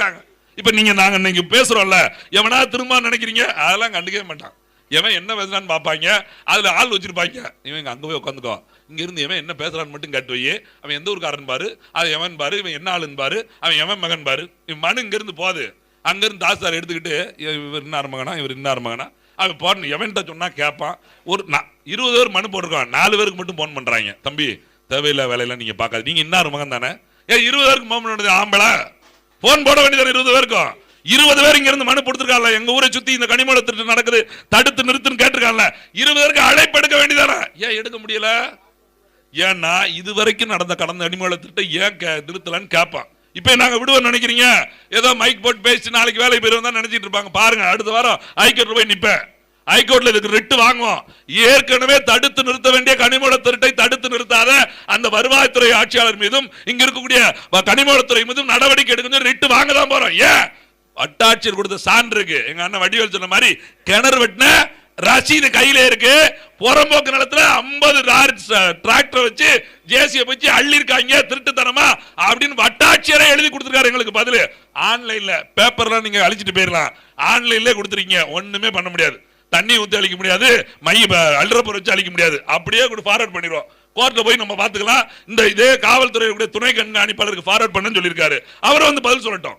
இருக்காங்க. இப்ப நீங்க நாங்க இன்னைக்கு பேசுறோம்ல எவனா திரும்ப நினைக்கிறீங்க? அதெல்லாம் கண்டுக்கவே மாட்டான். எவன் என்ன பேசுறான்னு பார்ப்பாங்க. அதுல ஆள் வச்சிருப்பாங்க. இவன் இங்க அங்க போய் உட்காந்துக்கோ இங்க இருந்து எவன் என்ன பேசுறான்னு மட்டும் கேட்டு வை அவன் எந்த ஊருக்காரன் பாரு? அது எவன் பாரு? இவன் என்ன ஆளுன்னு பாரு? அவன் எவன் மகன் பாரு? இவன் மனு இங்க இருந்து போகுது. அங்கிருந்து தாசார் எடுத்துக்கிட்டு இவர் இன்னார் மகனா? இவர் இன்னார் மகனா? அவன் போடணும் எவன்கிட்ட சொன்னா கேட்பான் ஒரு நா- இருபது பேர் மனு போட்டிருக்கான். நாலு பேருக்கு மட்டும் போன் பண்றாங்க. தம்பி தேவையில்லை வேலையெல்லாம் நீங்க பார்க்காது. நீங்க இன்னார் மகன் தானே ஏன் இருபது பேருக்கு போன் ஆம்பளை. போன் போட வேண்டியது இருபது பேருக்கும். இருபது பேர் இங்க இருந்து மனு கொடுத்துருக்கான்ல எங்க ஊரை சுத்தி இந்த கனிமூல திருட்டு நடக்குது. தடுத்து நிறுத்துன்னு கேட்டிருக்கான்ல இருபது பேருக்கு அழைப்பு எடுக்க வேண்டியதானே? ஏன் எடுக்க முடியல? ஏன்னா இது வரைக்கும் நடந்த கடந்த அடிமூல திருட்டை ஏன் நிறுத்தலன்னு கேட்பான். இப்ப நாங்க விடுவோம் நினைக்கிறீங்க? ஏதோ மைக் போட்டு பேசி நாளைக்கு வேலை போயிருவோம் தான் நினைச்சிட்டு இருப்பாங்க. பாருங்க அடுத்த வாரம் ஹைகோர்ட்ல போய் நிப்பேன். ஹைகோர்ட்ல இதுக்கு ரிட்டு வாங்குவோம். ஏற்கனவே தடுத்து நிறுத்த வேண்டிய கனிமூல அந்த வருவாய்த்துறை ஆட்சியாளர் மீதும் இங்க இருக்கக்கூடிய வ- மீதும் நடவடிக்கை எடுக்கணும் ரிட்டு வாங்க தான் போறோம். ஏன்? வட்டாட்சியர் கொடுத்த சான்று இருக்கு. எங்க அண்ணன் வடிவேல் சொன்ன மாதிரி கிணறு வெட்டின ரசீது கையில இருக்கு. புறம்போக்கு நிலத்துல ஐம்பது டிராக்டர் வச்சு ஜேசிய வச்சு அள்ளிருக்காங்க திருட்டுத்தனமா அப்படின்னு வட்டாட்சியரே எழுதி கொடுத்துருக்காரு எங்களுக்கு பதில். ஆன்லைன்ல பேப்பர்லாம் நீங்க அழிச்சிட்டு போயிடலாம் ஆன்லைன்ல கொடுத்துருக்கீங்க. ஒண்ணுமே பண்ண முடியாது. தண்ணி ஊத்தி அழிக்க முடியாது. மை அல்றப்பர் வச்சு அழிக்க முடியாது. அப்படியே கூட ஃபார்வர்ட் பண்ணிடுவோம் கோர்ட்டில் போய் நம்ம பாத்துக்கலாம் இந்த இதே காவல்துறையுடைய துணை கண்காணிப்பாளருக்கு ஃபார்வர்ட் பண்ணுன்னு சொல்லியிருக்காரு. அவர் வந்து பதில் சொல்லட்டும்.